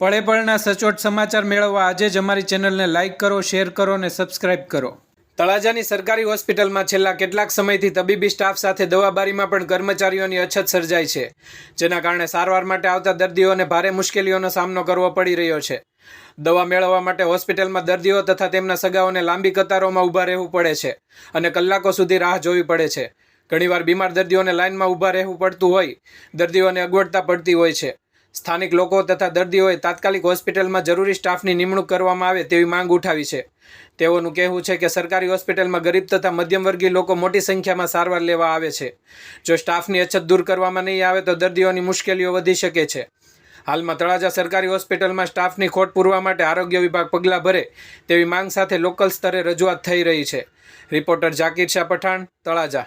પળે પળના સચોટ સમાચાર મેળવવા આજે જ અમારી ચેનલને લાઇક કરો, શેર કરો અને સબસ્ક્રાઇબ કરો. તળાજાની સરકારી હોસ્પિટલમાં છેલ્લા કેટલાક સમયથી તબીબી સ્ટાફ સાથે દવાબારીમાં પણ કર્મચારીઓની અછત સર્જાઈ છે, જેના કારણે સારવાર માટે આવતા દર્દીઓને ભારે મુશ્કેલીઓનો સામનો કરવો પડી રહ્યો છે. દવા મેળવવા માટે હોસ્પિટલમાં દર્દીઓ તથા તેમના સગાઓને લાંબી કતારોમાં ઊભા રહેવું પડે છે અને કલાકો સુધી રાહ જોવી પડે છે. ઘણીવાર બીમાર દર્દીઓને લાઇનમાં ઊભા રહેવું પડતું હોય, દર્દીઓને અગવડતા પડતી હોય છે. સ્થાનિક લોકો તથા દર્દીઓએ તાત્કાલિક હોસ્પિટલમાં જરૂરી સ્ટાફની નિમણૂક કરવામાં આવે તેવી માંગ ઉઠાવી છે. તેઓનું કહેવું છે કે સરકારી હોસ્પિટલમાં ગરીબ તથા મધ્યમવર્ગીય લોકો મોટી સંખ્યામાં સારવાર લેવા આવે છે. જો સ્ટાફની અછત દૂર કરવામાં નહીં આવે તો દર્દીઓની મુશ્કેલીઓ વધી શકે છે. હાલમાં તળાજા સરકારી હોસ્પિટલમાં સ્ટાફની ખોટ પૂરવા માટે આરોગ્ય વિભાગ પગલાં ભરે તેવી માંગ સાથે લોકલ સ્તરે રજૂઆત થઈ રહી છે. રિપોર્ટર ઝાકીર શાહ પઠાણ, તળાજા.